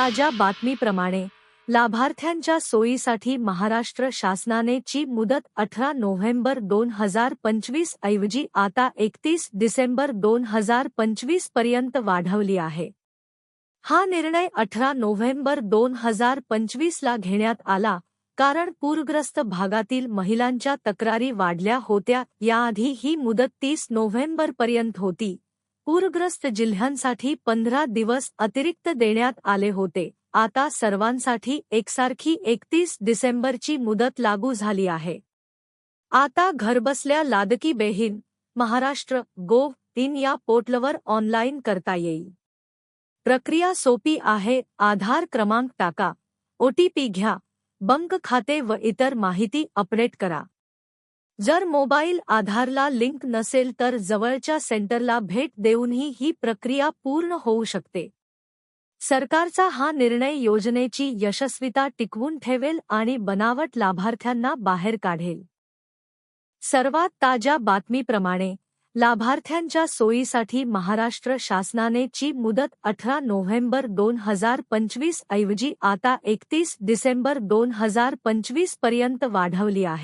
ताज्या बातमीप्रमाणे लाभार्थ्यांच्या सोयीसाठी महाराष्ट्र शासनाने ची मुदत अठरा नोव्हेंबर दोन हजार पंचवीस ऐवजी आता एकतीस डिसेंबर दोन हजार पंचवीसपर्यंत वाढवली आहे. हा निर्णय अठरा नोव्हेंबर दोन हजार पंचवीसला घेण्यात आला कारण पूरग्रस्त भागातील महिलांच्या तक्रारी वाढल्या होत्या याआधी ही मुदत तीस नोव्हेंबरपर्यंत होती. पूरग्रस्त जिल्ह्यांसाठी पंधरा दिवस अतिरिक्त देण्यात आले होते. आता सर्वांसाठी एकसारखी एकतीस डिसेंबरची मुदत लागू झाली आहे. आता घरबसल्या लादकी बेहीन महाराष्ट्र गोव तीन या पोर्टलवर ऑनलाईन करता येईल. प्रक्रिया सोपी आहे आधार क्रमांक टाका ओटीपी घ्या बंक खाते व इतर माहिती अपडेट करा. जर मोबाईल आधारला लिंक नसेल तर जवळच्या सेंटरला भेट देऊनही ही प्रक्रिया पूर्ण होऊ शकते. सरकारचा हा निर्णय योजनेची यशस्वीता टिकवून ठेवेल आणि बनावट लाभार्थ्यांना बाहेर काढेल. सर्वात ताज्या बातमीप्रमाणे लाभार्थ्यांच्या सोयीसाठी महाराष्ट्र शासनाने ची मुदत अठरा नोव्हेंबर दोन हजार पंचवीस ऐवजी आता एकतीस डिसेंबर दोन हजार पंचवीसपर्यंत वाढवली आहे.